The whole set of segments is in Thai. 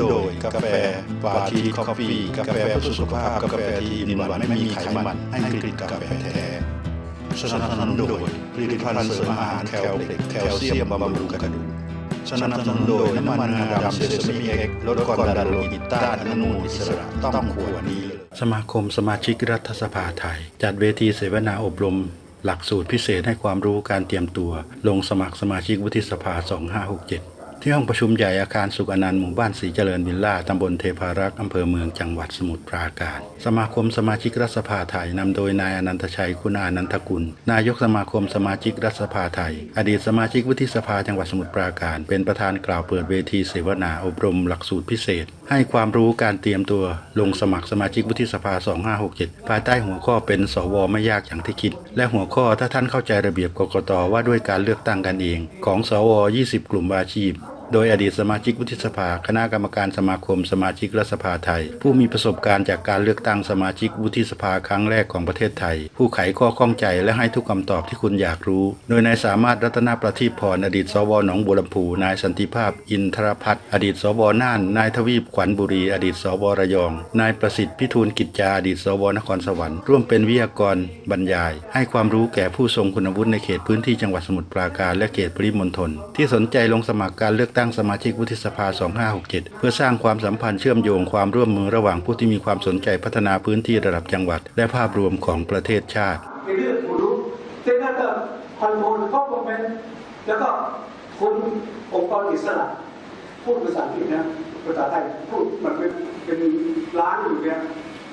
โดยกาแฟปาทีคอฟฟี่กาแฟเพื่อสุขภาพกาแฟที่มีหวานไม่มีไขมันให้กลิ่นกาแฟแท้สนับสนุนโดยผลิตภัณฑ์เสริมอาหารแคลเล็กแคลเซียมบำรุงกระดูกสนับสนุนโดยน้ำมันงาดำเซซามิเอ็กลดความดันโลหิตต้านอนุมูลอิสระต้องขวดนี้เลยสมาคมสมาชิกรัฐสภาไทย จัดเวทีเสวนาอบรมหลักสูตรพิเศษให้ความรู้การเตรียมตัว ลงสมัครสมาชิกวุฒิสภา 2567 ที่ห้องประชุมใหญ่อาคารสุขอนันต์หมู่บ้านสีเจริญวิลล่า ตำบลเทพารักษ์อำเภอเมืองจังหวัดสมุทรปราการ สมาคมสมาชิกรัฐสภาไทยนำโดยนายอนันตชัยคุณานันทกุล นายกสมาคมสมาชิกรัฐสภาไทย อดีตสมาชิกวุฒิสภาจังหวัดสมุทรปราการ เป็นประธานกล่าวเปิดเวทีเสวนาอบรมหลักสูตรพิเศษ ให้ความรู้การเตรียมตัว ลงสมัครสมาชิกวุฒิสภา 2567 ภายใต้หัวข้อเป็นสวไม่ยากอย่างที่คิด และหัวข้อถ้าท่านเข้าใจระเบียบกกตว่าด้วยการเลือกตั้งกันเอง ของสว 20 กลุ่มอาชีพ โดยอดีตสมาชิกวุฒิสภา คณะกรรมการสมาคมสมาชิกรัฐสภาไทย ผู้มีประสบการณ์จากการเลือกตั้งสมาชิกวุฒิสภาครั้งแรกของประเทศไทย ผู้ไขข้อข้องใจและให้ทุกคำตอบที่คุณอยากรู้ โดยนายสามารถรัตนประทีปพรอดีตสวหนองบัวลำพูนายสันติภาพ อินทรพัฒน์อดีตสวน่านนายทวีปขวัญบุรี อดีตสวระยอง นายประสิทธิ์พิทูลกิจจาอดีตสวนครสวรรค์ร่วมเป็นวิทยากรบรรยาย ให้ความรู้แก่ผู้ทรงคุณวุฒิในเขตพื้นที่จังหวัดสมุทรปราการและเขตปริมณฑลที่สนใจลงสมัครการเลือกตั้งสมาชิกวุฒิสภา 2567 เพื่อสร้างความสัมพันธ์เชื่อมโยงความร่วมมือระหว่างผู้ที่มีความสนใจพัฒนาพื้นที่ระดับจังหวัด และภาพรวมของประเทศชาติในเรื่องผู้รู้เช่นนั้นก็คอนโทรลข้อคอมเมนต์แล้วก็คุณองค์กรอิสระ พูดภาษาอังกฤษนะภาษาไทยพูดมันเป็นเป็นล้านอยู่เนี่ย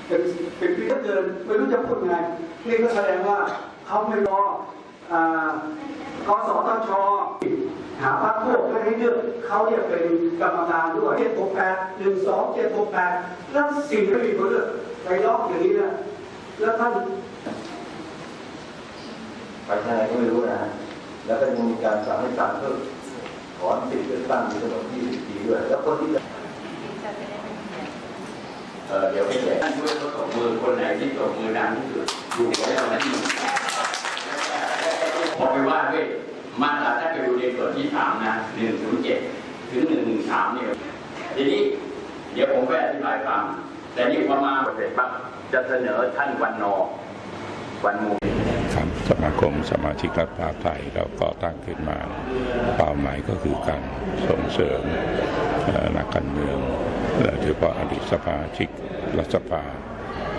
เป็นเป็นปีเกินไม่รู้จะพูดยังไงนี่ก็แสดงว่าเขาไม่รออ่ากสทช หาพรรคพวกไม่ให้เลือกเขาเนี่ยเป็นกรรมการด้วยเจ็ดหกแปดหนึ่งสองเจ็ดหกแปดแล้วสิ่งที่มีคนเลือกไปล็อกอย่างนี้นะแล้วท่านไปทางไหนก็ไม่รู้นะฮะแล้วก็ยังมีการสั่งให้ศาลเพิ่มถอนสิทธิ์เลือกตั้งมีกำหนด20ปีด้วย แล้วคนที่จะเออเดี๋ยวไม่แจกท่านช่วยเขาตบมือคนไหนที่ตบมือดังที่สุดอยู่ไว้ตรงนั้นผมไปว่าด้วย มาตราถ้าไปดูในส่วนที่สามนะหนึ่งถึงเจ็ดถึงหนึ่งหนึ่งสามเนี่ยทีนี้เดี๋ยวผมไปอธิบายฟังแต่นี่พอมาเสร็จปั๊บจะเสนอท่านวันนอวันมูครับสมาคมสมาชิกรัฐสภาไทยเราก็ตั้งขึ้นมาเป้าหมายก็คือการส่งเสริมนักการเมืองโดยเฉพาะอดีตสมาชิกรัฐสภา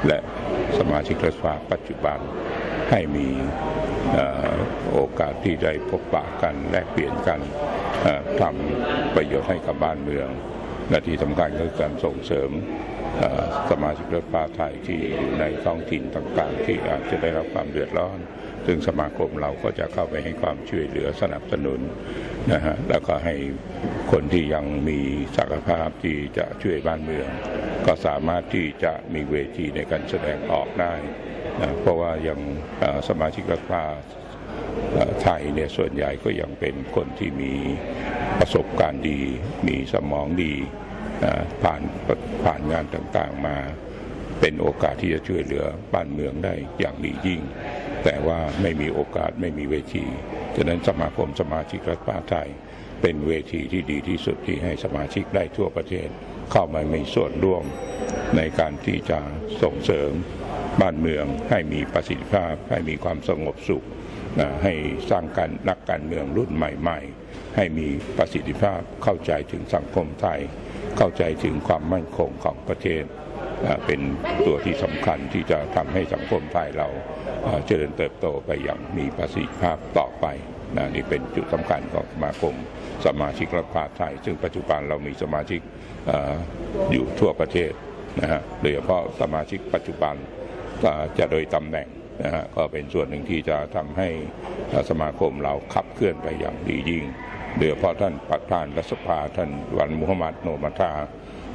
และสมาชิกรัฐสภาปัจจุบันให้มี โอกาสที่ได้พบปะกันแลกเปลี่ยนกันทำประโยชน์ให้กับบ้านเมืองและที่สำคัญก็คือการส่งเสริมสมาชิกรัฐสภาไทยที่อยู่ในท้องถิ่นต่างๆ ที่อาจจะได้รับความเดือดร้อน ซึ่งสมาคมเราก็จะเข้าไปให้ความช่วยเหลือสนับสนุนนะฮะแล้วก็ให้คนที่ยังมีศักยภาพที่จะช่วยบ้านเมือง ก็สามารถที่จะมีเวทีในการแสดงออกได้ นะเพราะว่ายังสมาชิกรัฐสภาไทยเนี่ยส่วนใหญ่ก็ยังเป็นคนที่มีประสบการณ์ดี มีสมองดีผ่านผ่านงานต่างๆมาเป็นโอกาสที่จะช่วยเหลือบ้านเมืองได้อย่างดียิ่ง แต่ว่าไม่มีโอกาสไม่มีเวทีฉะนั้นสมาคมสมาชิกรัฐสภาไทย เป็นเวทีที่ดีที่สุดที่ให้สมาชิกได้ทั่วประเทศ เข้ามามีส่วนร่วมในการที่จะส่งเสริม บ้านเมืองให้มีประสิทธิภาพ ให้มีความสงบสุขนะให้สร้างการนักการเมืองรุ่นใหม่ ๆ ให้มีประสิทธิภาพเข้าใจถึงสังคมไทย เข้าใจถึงความมั่นคงของประเทศเป็นตัวที่สำคัญที่จะทำให้สังคมไทยเราเจริญเติบโตไปอย่างมีประสิทธิภาพต่อไปนะนี่เป็นจุดสำคัญของสมาคม สมาชิกรัฐสภาไทย ซึ่งปัจจุบันเรามีสมาชิกออยู่ทั่วประเทศนะฮะโดยเฉพาะสมาชิกปัจจุบัน จะโดยตำแหน่งนะฮะก็เป็นส่วนหนึ่งที่จะทำให้สมาคมเราขับเคลื่อนไปอย่างดียิ่งโดยเฉพาะท่านประธานรัฐสภาท่านวันมุฮัมมัดโนมาตา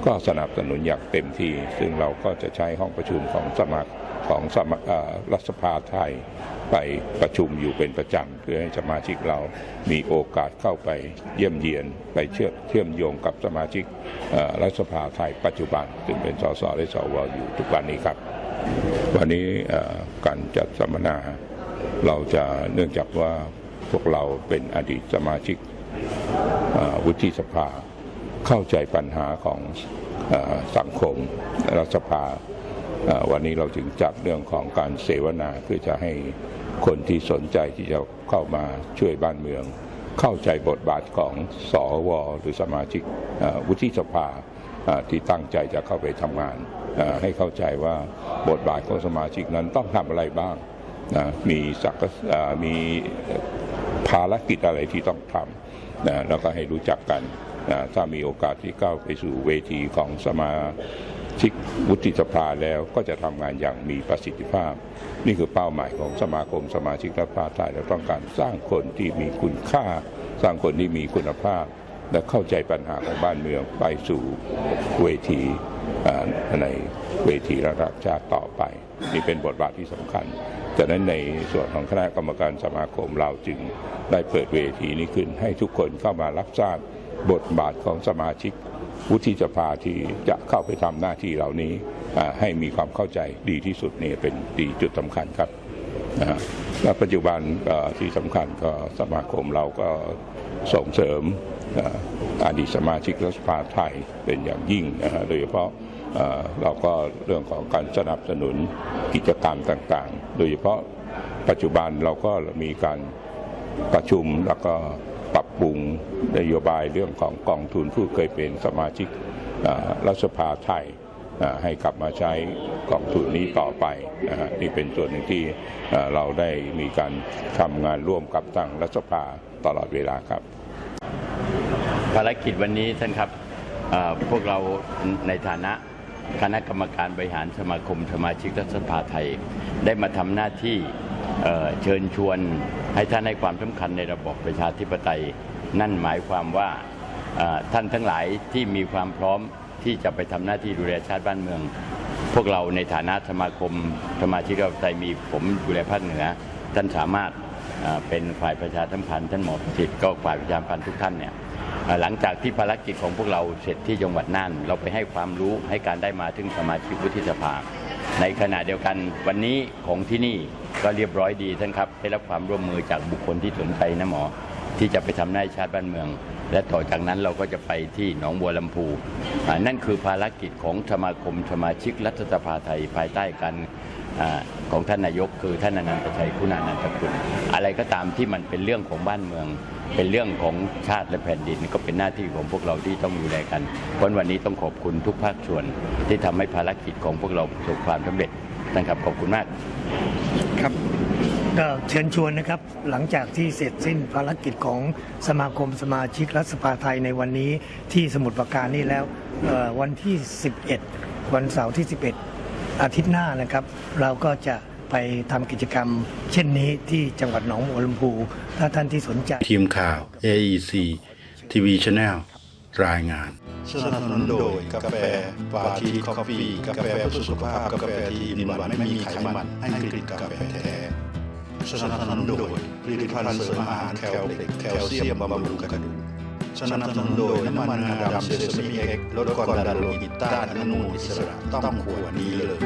ก็สนับสนุนอย่างเต็มที่ ซึ่งเราก็จะใช้ห้องประชุมของสมัครของสมัครรัฐสภาไทยไปประชุมอยู่เป็นประจำ เพื่อให้สมาชิกเรามีโอกาสเข้าไปเยี่ยมเยียน ไปเชื่อเชื่อมโยงกับสมาชิกรัฐสภาไทยปัจจุบัน ซึ่งเป็นสสและสวอยู่ทุกวันนี้ครับ วันนี้การจัดสัมมนาเราจะเนื่องจากว่าพวกเราเป็นอดีตสมาชิกวุฒิสภา เข้าใจปัญหาของอสังคมรัฐสภา วันนี้เราจึงจัดเรื่องของการเสวนาเพื่อจะให้คนที่สนใจที่จะเข้ามาช่วยบ้านเมือง เข้าใจบทบาทของสวหรือสมาชิกวุฒิสภา ที่ตั้งใจจะเข้าไปทำงาน ให้เข้าใจว่าบทบาทของสมาชิกนั้นต้องทำอะไรบ้างนะมีศักมีภารกิจอะไรที่ต้องทำนะแล้วก็ให้รู้จักกันนะถ้ามีโอกาสที่ก้าวไปสู่เวทีของสมาชิกวุฒิสภาแล้วก็จะทำงานอย่างมีประสิทธิภาพ นี่คือเป้าหมายของสมาคมสมาชิกรัฐสภาไทยเราต้องการสร้างคนที่มีคุณค่า สร้างคนที่มีคุณภาพ และเข้าใจปัญหาของบ้านเมืองไปสู่เวทีในเวทีระดับชาติต่อไปนี่เป็นบทบาทที่สำคัญจากนั้นในส่วนของคณะกรรมการสมาคมเราจึงได้เปิดเวทีนี้ขึ้นให้ทุกคนเข้ามารับทราบบทบาทของสมาชิกวุฒิสภาที่จะเข้าไปทำหน้าที่เหล่านี้ให้มีความเข้าใจดีที่สุดนี่เป็นดีจุดสำคัญครับและปัจจุบันที่สำคัญก็สมาคมเราก็ส่งเสริม อดีตสมาชิกรัฐสภาไทยเป็นอย่างยิ่งนะฮะโดยเฉพาะเราก็เรื่องของการสนับสนุนกิจกรรมต่างๆ โดยเฉพาะปัจจุบันเราก็มีการประชุมแล้วก็ปรับปรุงนโยบายเรื่องของกองทุนผู้เคยเป็นสมาชิกรัฐสภาไทยให้กลับมาใช้กองทุนนี้ต่อไปนะฮะนี่เป็นส่วนหนึ่งที่เราได้มีการทำงานร่วมกับทางรัฐสภาตลอดเวลาครับ ภารกิจวันนี้ท่านครับพวกเราในฐานะคณะกรรมการบริหารสมาคมสมาชิกรัฐสภาไทย ได้มาทำหน้าที่เชิญชวนให้ท่านให้ความสำคัญในระบอบประชาธิปไตย นั่นหมายความว่าท่านทั้งหลายที่มีความพร้อมที่จะไปทำหน้าที่ดูแลชาติบ้านเมือง พวกเราในฐานะสมาคมสมาชิกรัฐสภาไทยมีผมดูแลภาคเหนือ ท่านสามารถเป็นฝ่ายประชาสัมพันธ์ท่านหมอประสิทธิ์ก็ฝ่ายประชาสัมพันธ์ทุกท่านเนี่ย หลังจากที่ภารกิจของพวกเราเสร็จที่จังหวัดน่าน เราไปให้ความรู้ให้การได้มาถึงสมาชิกวุฒิสภา ในขณะเดียวกันวันนี้ของที่นี่ก็เรียบร้อยดีท่านครับ ได้รับความร่วมมือจากบุคคลที่สนใจนะหมอ ที่จะไปทำหน้าชาติบ้านเมือง และต่อจากนั้นเราก็จะไปที่หนองบัวลำพู นั่นคือภารกิจของสมาคมสมาชิกรัฐสภาไทยภายใต้การอ่าของท่านนายกคือท่านอนันตชัยคุณานันตกุลอะไรก็ตามที่มันเป็นเรื่องของบ้านเมือง เป็นเรื่องของชาติและแผ่นดิน ก็เป็นหน้าที่ของพวกเราที่ต้องดูแลกันเพราะวันนี้ต้องขอบคุณทุกภาคส่วน ที่ทำให้ภารกิจของพวกเราประสบความสำเร็จนะครับขอบคุณมากครับ ก็เชิญชวนนะครับหลังจากที่เสร็จสิ้นภารกิจของสมาคมสมาชิกรัฐสภาไทยในวันนี้ที่สมุทรปราการนี่แล้วเอ่อวันที่ 11 วันเสาร์ที่ 11 อาทิตย์หน้านะครับ เราก็จะไปทำกิจกรรม เช่นนี้ที่จังหวัดหนองบัวลำพูถ้าท่านที่สนใจทีมข่าว AEC TV Channel รายงานสนับสนุนโดยกาแฟปาทีคอฟฟี่กาแฟเพื่อสุขภาพกาแฟที่มีหวานไม่มีไขมันให้กลิ่นกาแฟแท้ สนับสนุนโดยผลิตภัณฑ์เสริมอาหารแคลเล็กแคลเซียมบำรุงกระดูกสนับสนุนโดยน้ำมันงาดำเซซามิเอ็กลดความดันโลหิตต้านอนุมูลอิสระต้องขวดนี้เลย